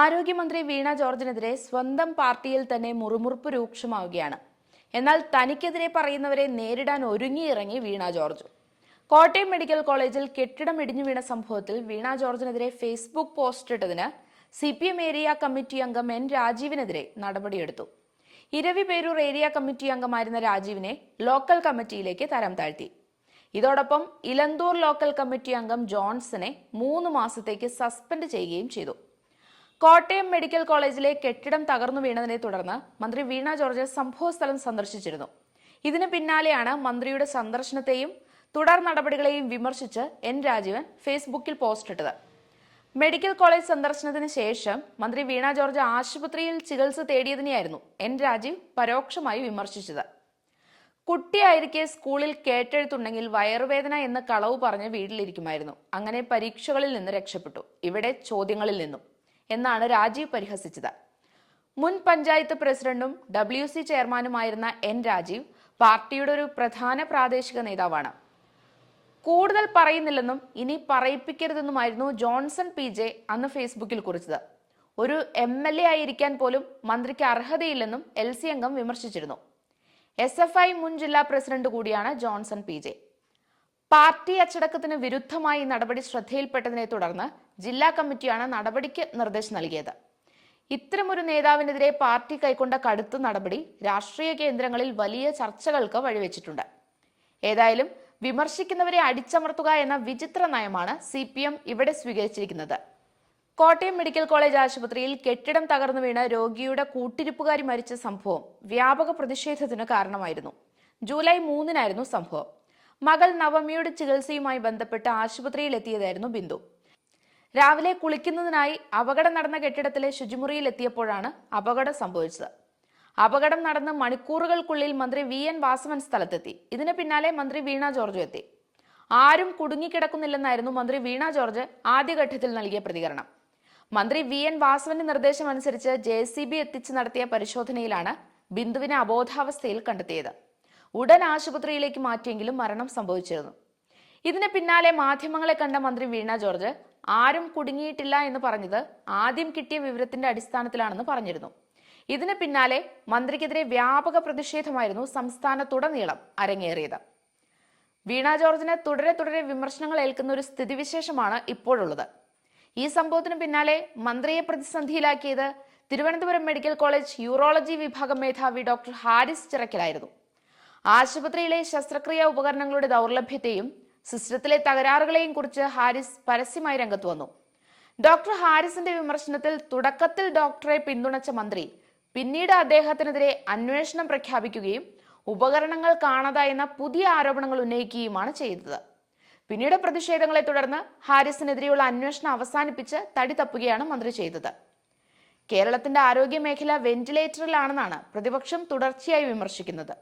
ആരോഗ്യമന്ത്രി വീണ ജോർജിനെതിരെ സ്വന്തം പാർട്ടിയിൽ തന്നെ മുറുമുറുപ്പ് രൂക്ഷമാവുകയാണ്. എന്നാൽ തനിക്കെതിരെ പറയുന്നവരെ നേരിടാൻ ഒരുങ്ങിയിറങ്ങി വീണ ജോർജ്. കോട്ടയം മെഡിക്കൽ കോളേജിൽ കെട്ടിടം ഇടിഞ്ഞു വീണ സംഭവത്തിൽ വീണ ജോർജിനെതിരെ ഫേസ്ബുക്ക് പോസ്റ്റ് ഇട്ടതിന് C P M area committee അംഗം എൻ രാജീവിനെതിരെ നടപടിയെടുത്തു. ഇരവി പേരൂർ ഏരിയ കമ്മിറ്റി അംഗമായിരുന്ന രാജീവിനെ ലോക്കൽ കമ്മിറ്റിയിലേക്ക് തരം താഴ്ത്തി. ഇതോടൊപ്പം ഇലന്തൂർ ലോക്കൽ കമ്മിറ്റി അംഗം ജോൺസനെ മൂന്ന് മാസത്തേക്ക് സസ്പെൻഡ് ചെയ്യുകയും ചെയ്തു. കോട്ടയം മെഡിക്കൽ കോളേജിലെ കെട്ടിടം തകർന്നു വീണതിനെ തുടർന്ന് മന്ത്രി വീണ ജോർജ് സംഭവസ്ഥലം സന്ദർശിച്ചിരുന്നു. ഇതിന് പിന്നാലെയാണ് മന്ത്രിയുടെ സന്ദർശനത്തെയും തുടർ നടപടികളെയും വിമർശിച്ച് എൻ രാജീവൻ ഫേസ്ബുക്കിൽ പോസ്റ്റ് ഇട്ടത്. മെഡിക്കൽ കോളേജ് സന്ദർശനത്തിന് ശേഷം മന്ത്രി വീണ ജോർജ് ആശുപത്രിയിൽ ചികിത്സ തേടിയതിനെയായിരുന്നു എൻ രാജീവ് പരോക്ഷമായി വിമർശിച്ചത്. കുട്ടിയായിരിക്കെ സ്കൂളിൽ കേട്ടെഴുത്തുണ്ടെങ്കിൽ വയറുവേദന എന്ന കളവ് പറഞ്ഞ് വീട്ടിലിരിക്കുമായിരുന്നു. അങ്ങനെ പരീക്ഷകളിൽ നിന്ന് രക്ഷപ്പെട്ടു. ഇവിടെ ചോദ്യങ്ങളിൽ നിന്നും. എന്നാണ് രാജീവ് പരിഹസിച്ചത്. മുൻ പഞ്ചായത്ത് പ്രസിഡന്റും ഡബ്ല്യു സി ചെയർമാനുമായിരുന്ന എൻ രാജീവ് പാർട്ടിയുടെ ഒരു പ്രധാന പ്രാദേശിക നേതാവാണ്. കൂടുതൽ പറയുന്നില്ലെന്നും ഇനി പറയിപ്പിക്കരുതെന്നുമായിരുന്നു ജോൺസൺ പി ജെ അന്ന് ഫേസ്ബുക്കിൽ കുറിച്ചത്. ഒരു എം എൽ എ ആയിരിക്കാൻ പോലും മന്ത്രിക്ക് അർഹതയില്ലെന്നും എൽ സി അംഗം വിമർശിച്ചിരുന്നു. എസ് എഫ് ഐ മുൻ ജില്ലാ പ്രസിഡന്റ് കൂടിയാണ് ജോൺസൺ പി ജെ. പാർട്ടി അച്ചടക്കത്തിന് വിരുദ്ധമായി നടപടി ശ്രദ്ധയിൽപ്പെട്ടതിനെ തുടർന്ന് ജില്ലാ കമ്മിറ്റിയാണ് നടപടിക്ക് നിർദ്ദേശം നൽകിയത്. ഇത്തരമൊരു നേതാവിനെതിരെ പാർട്ടി കൈക്കൊണ്ട കടുത്ത നടപടി രാഷ്ട്രീയ കേന്ദ്രങ്ങളിൽ വലിയ ചർച്ചകൾക്ക് വഴിവെച്ചിട്ടുണ്ട്. ഏതായാലും വിമർശിക്കുന്നവരെ അടിച്ചമർത്തുക എന്ന വിചിത്ര നയമാണ് സി ഇവിടെ സ്വീകരിച്ചിരിക്കുന്നത്. കോട്ടയം മെഡിക്കൽ കോളേജ് ആശുപത്രിയിൽ കെട്ടിടം തകർന്നു വീണ രോഗിയുടെ കൂട്ടിരിപ്പുകാരി മരിച്ച സംഭവം വ്യാപക പ്രതിഷേധത്തിന് കാരണമായിരുന്നു. ജൂലൈ മൂന്നിനായിരുന്നു സംഭവം. മകൾ നവമിയുടെ ചികിത്സയുമായി ബന്ധപ്പെട്ട് ആശുപത്രിയിൽ എത്തിയതായിരുന്നു ബിന്ദു. രാവിലെ കുളിക്കുന്നതിനായി അപകടം നടന്ന കെട്ടിടത്തിലെ ശുചിമുറിയിൽ എത്തിയപ്പോഴാണ് അപകടം സംഭവിച്ചത്. അപകടം നടന്ന് മണിക്കൂറുകൾക്കുള്ളിൽ മന്ത്രി വി എൻ വാസവൻ സ്ഥലത്തെത്തി. ഇതിന് പിന്നാലെ മന്ത്രി വീണ ജോർജ് എത്തി. ആരും കുടുങ്ങിക്കിടക്കുന്നില്ലെന്നായിരുന്നു മന്ത്രി വീണ ജോർജ് ആദ്യഘട്ടത്തിൽ നൽകിയ പ്രതികരണം. മന്ത്രി വി എൻ വാസവന്റെ നിർദ്ദേശം അനുസരിച്ച് ജെ സി ബി എത്തിച്ച് നടത്തിയ പരിശോധനയിലാണ് ബിന്ദുവിനെ അബോധാവസ്ഥയിൽ കണ്ടെത്തിയത്. ഉടൻ ആശുപത്രിയിലേക്ക് മാറ്റിയെങ്കിലും മരണം സംഭവിച്ചിരുന്നു. ഇതിന് പിന്നാലെ മാധ്യമങ്ങളെ കണ്ട മന്ത്രി വീണ ജോർജ് ആരും കുടുങ്ങിയിട്ടില്ല എന്ന് പറഞ്ഞത് ആദ്യം കിട്ടിയ വിവരത്തിന്റെ അടിസ്ഥാനത്തിലാണെന്ന് പറഞ്ഞിരുന്നു. ഇതിന് പിന്നാലെ മന്ത്രിക്കെതിരെ വ്യാപക പ്രതിഷേധമായിരുന്നു സംസ്ഥാനത്തുടനീളം അരങ്ങേറിയത്. വീണ ജോർജിന് തുടരെ തുടരെ വിമർശനങ്ങൾ ഏൽക്കുന്ന ഒരു സ്ഥിതിവിശേഷമാണ് ഇപ്പോഴുള്ളത്. ഈ സംഭവത്തിന് പിന്നാലെ മന്ത്രിയെ പ്രതിസന്ധിയിലാക്കിയത് തിരുവനന്തപുരം മെഡിക്കൽ കോളേജ് യൂറോളജി വിഭാഗം മേധാവി ഡോക്ടർ ഹാരിസ് ചിറക്കലായിരുന്നു. ആശുപത്രിയിലെ ശസ്ത്രക്രിയാ ഉപകരണങ്ങളുടെ ദൗർലഭ്യത്തെയും സിസ്റ്റത്തിലെ തകരാറുകളെയും കുറിച്ച് ഹാരിസ് പരസ്യമായി രംഗത്ത് വന്നു. ഡോക്ടർ ഹാരിസിന്റെ വിമർശനത്തിൽ തുടക്കത്തിൽ ഡോക്ടറെ പിന്തുണച്ച മന്ത്രി പിന്നീട് അദ്ദേഹത്തിനെതിരെ അന്വേഷണം പ്രഖ്യാപിക്കുകയും ഉപകരണങ്ങൾ കാണാതായെന്ന പുതിയ ആരോപണങ്ങൾ ഉന്നയിക്കുകയുമാണ് ചെയ്തത്. പിന്നീട് പ്രതിഷേധങ്ങളെ തുടർന്ന് ഹാരിസിനെതിരെയുള്ള അന്വേഷണം അവസാനിപ്പിച്ച് തടി തപ്പുകയാണ് മന്ത്രി ചെയ്തത്. കേരളത്തിന്റെ ആരോഗ്യ മേഖല വെന്റിലേറ്ററിലാണെന്നാണ് പ്രതിപക്ഷം തുടർച്ചയായി വിമർശിക്കുന്നത്.